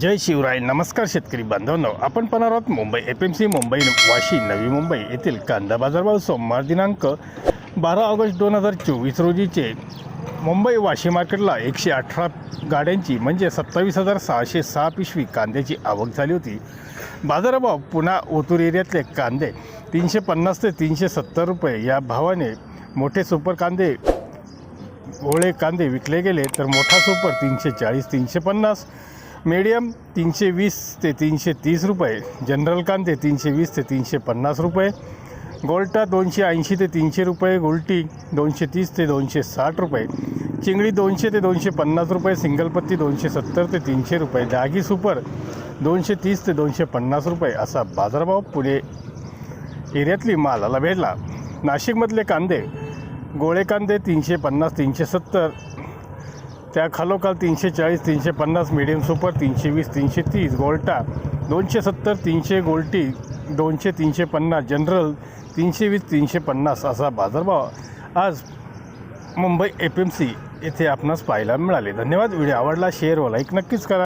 जय शिवराय. नमस्कार शेतकरी बांधवांनो. आपण पाहणार आहोत Mumbai F M C Mumbai Vashi Navi Mumbai येथील कांदा बाजारभाव सोमवार दिनांक बारा ऑगस्ट दोन हजार चोवीस रोजीचे. मुंबई वाशी मार्केटला एकशे अठरा गाड्यांची म्हणजे सत्तावीस हजार सहाशे सहा पिशवी कांद्याची आवक झाली होती. बाजारभाव पुन्हा ओतूर एरियातले कांदे तीनशे पन्नास ते तीनशे सत्तर रुपये. या भावाने मोठे सुपर कांदे ओळे कांदे विकले गेले तर मोठा सुपर तीनशे चाळीस तीनशे पन्नास मीडियम तीनशे वीस ते तीनशे तीस रुपये जनरल कांदे तीनशे वीस ते तीनशे पन्नास रुपये गोल्टा दोनशे ऐंशी ते तीनशे रुपये गोल्टी दोनशे तीस ते दोनशे साठ रुपये चिंगडी दोनशे ते दोनशे पन्नास रुपये सिंगलपत्ती दोनशे सत्तर ते तीनशे रुपये डागी सुपर दोनशे तीस ते दोनशे पन्नास रुपये असा बाजारभाव पुणे एरियातली मालाला भेटला. नाशिकमधले कांदे गोळे कांदे तीनशे पन्नास तीनशे सत्तर त्या खालोखाल तीनशे चाळीस तीनशे पन्नास मिडियम सुपर तीनशे वीस तीनशे तीस गोल्टा दोनशे सत्तर तीनशे गोल्टी दोनशे तीनशे पन्नास जनरल तीनशे वीस तीनशे पन्नास असा बाजारभाव आज मुंबई एफ एम सी येथे आपणास पाहायला मिळाले. धन्यवाद. व्हिडिओ आवडला शेअर व लाईक नक्कीच करा.